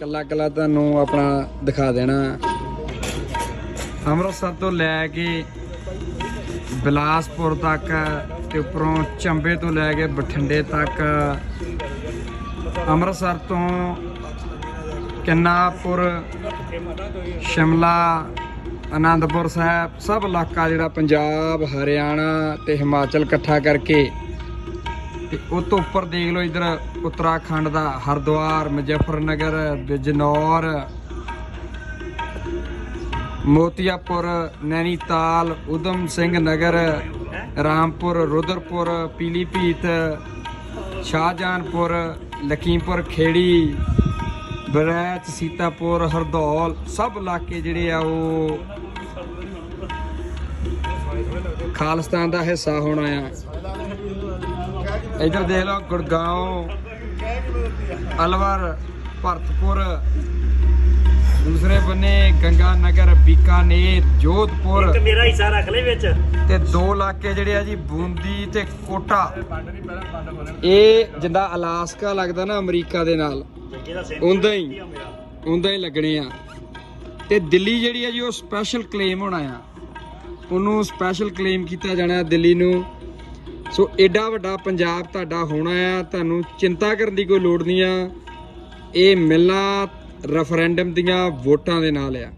ਕੱਲਾ ਕੱਲਾ ਤੁਹਾਨੂੰ ਆਪਣਾ ਦਿਖਾ ਦੇਣਾ। ਅੰਮ੍ਰਿਤਸਰ ਤੋਂ ਲੈ ਕੇ ਬਿਲਾਸਪੁਰ ਤੱਕ ਤੇ ਉੱਪਰੋਂ ਚੰਬੇ ਤੋਂ ਲੈ ਕੇ ਬਠਿੰਡੇ ਤੱਕ। ਅੰਮ੍ਰਿਤਸਰ ਤੋਂ ਕਿੰਨਾਪੁਰ, ਸ਼ਿਮਲਾ ਆਨੰਦਪੁਰ ਸਾਹਿਬ, ਸਭ ਇਲਾਕਾ ਜਿਹੜਾ ਪੰਜਾਬ, ਹਰਿਆਣਾ ਤੇ ਹਿਮਾਚਲ ਇਕੱਠਾ ਕਰਕੇ ਤੇ ਉਹ ਤੋਂ ਉੱਪਰ ਦੇਖ ਲਓ ਇਧਰ ਉੱਤਰਾਖੰਡ ਦਾ ਹਰਿਦੁਆਰ, ਮੁਜ਼ੱਫਰਨਗਰ, ਬਿਜਨੌਰ, ਮੋਤੀਆਪੁਰ, ਨੈਨੀਤਾਲ ਉਦਮ ਸਿੰਘ ਨਗਰ, ਰਾਮਪੁਰ, ਰੁਦਰਪੁਰ, ਪੀਲੀਭੀਤ, ਸ਼ਾਹਜਹਾਨਪੁਰ, ਲਖੀਮਪੁਰ, ਖੇੜੀ, ਬਰੈਚ, ਸੀਤਾਪੁਰ, ਹਰਦੌਲ, ਸਭ ਇਲਾਕੇ ਜਿਹੜੇ ਆ ਉਹ ਖਾਲਿਸਤਾਨ ਦਾ ਹਿੱਸਾ ਹੋਣਾ ਆ। ਇਧਰ ਦੇਖ ਲਓ ਗੁੜਗਾਉਂ ਅਲਵਰ ਭਰਤਪੁਰ ਦੂਸਰੇ ਬੰਨੇ ਗੰਗਾ ਨਗਰ ਬੀਕਾਨੇਰ ਜੋਧਪੁਰ ਇੱਕ ਮੇਰਾ ਹਿੱਸਾ ਰੱਖ ਲੈ ਵਿੱਚ। ਤੇ ਦੋ ਇਲਾਕੇ ਜਿਹੜੇ ਆ ਜੀ ਬੂੰਦੀ ਤੇ ਕੋਟਾ। ਇਹ ਜਿੰਦਾ ਅਲਾਸਕਾ ਲੱਗਦਾ ਨਾ ਅਮਰੀਕਾ ਦੇ ਨਾਲ ਹੁੰਦਾ ਹੀ ਹੁੰਦਾ ਹੀ ਲੱਗਣੇ ਆ। ਤੇ ਦਿੱਲੀ ਜਿਹੜੀ ਆ ਜੀ ਉਹ ਸਪੈਸ਼ਲ ਕਲੇਮ ਹੋਣਾ ਆ। ਉਹਨੂੰ ਸਪੈਸ਼ਲ ਕਲੇਮ ਕੀਤਾ ਜਾਣਾ ਦਿੱਲੀ ਨੂੰ। ਸੋ ਐਡਾ ਵੱਡਾ ਪੰਜਾਬ ਤੁਹਾਡਾ ਹੋਣਾ ਆ, ਤੁਹਾਨੂੰ ਚਿੰਤਾ ਕਰਨ ਦੀ ਕੋਈ ਲੋੜ ਨਹੀਂ ਆ। ਇਹ ਮਿਲਣਾ ਰੈਫਰੈਂਡਮ ਦੀਆਂ ਵੋਟਾਂ ਦੇ ਨਾਲ ਆ।